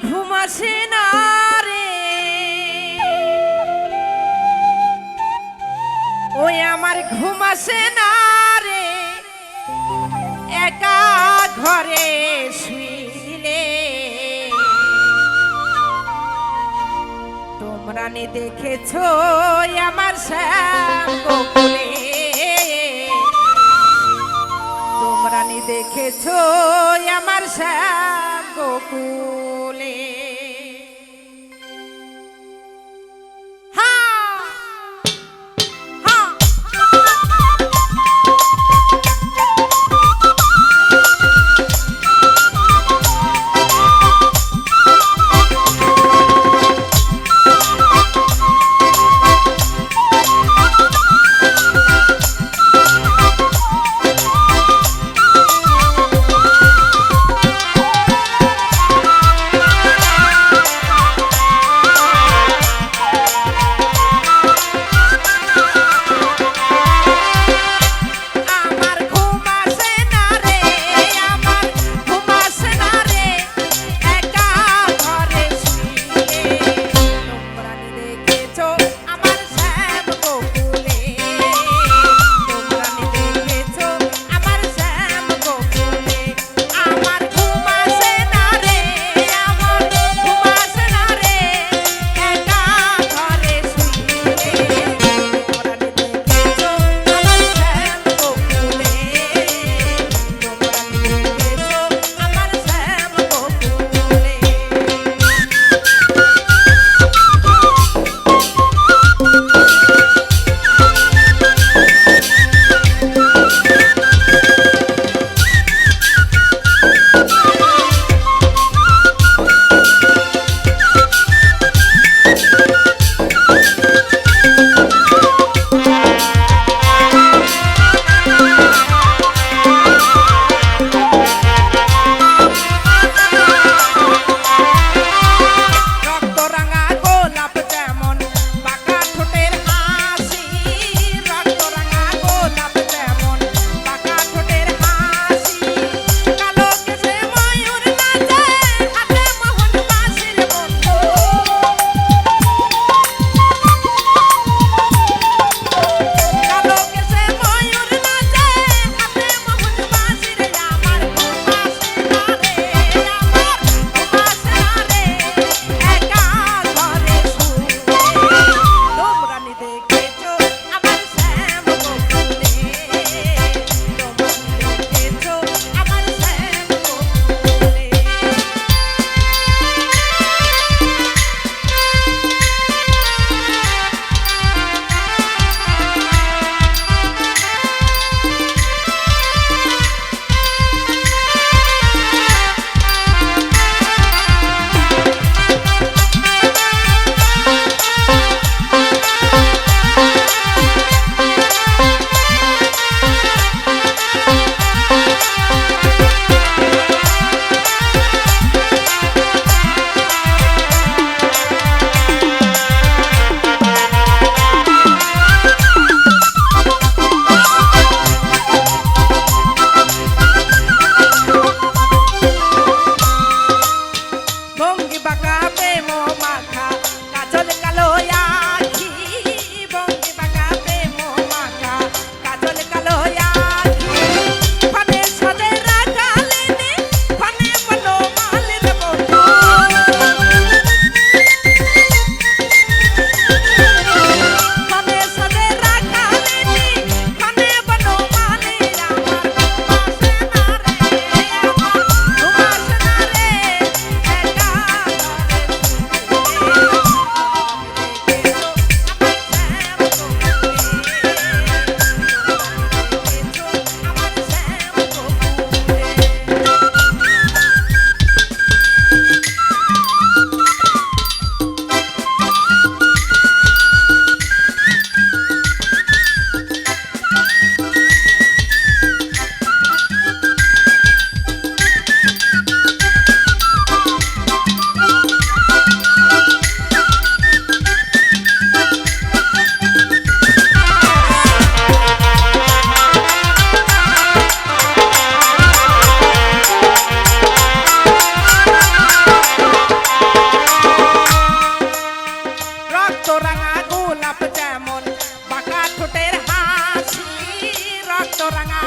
আমার ঘুম আসে না রে। ওই আমার ঘুম আসে না রে। একা ঘরে শুইলে। তোমরা নি দেখেছ আমার শ্যাম গোকুলে তোমরা নি দেখেছ আমার শ্যাম গোকুল গোলাপ যেমন বাঁকা ঠোঁটের হাসি রক্ত রাঙা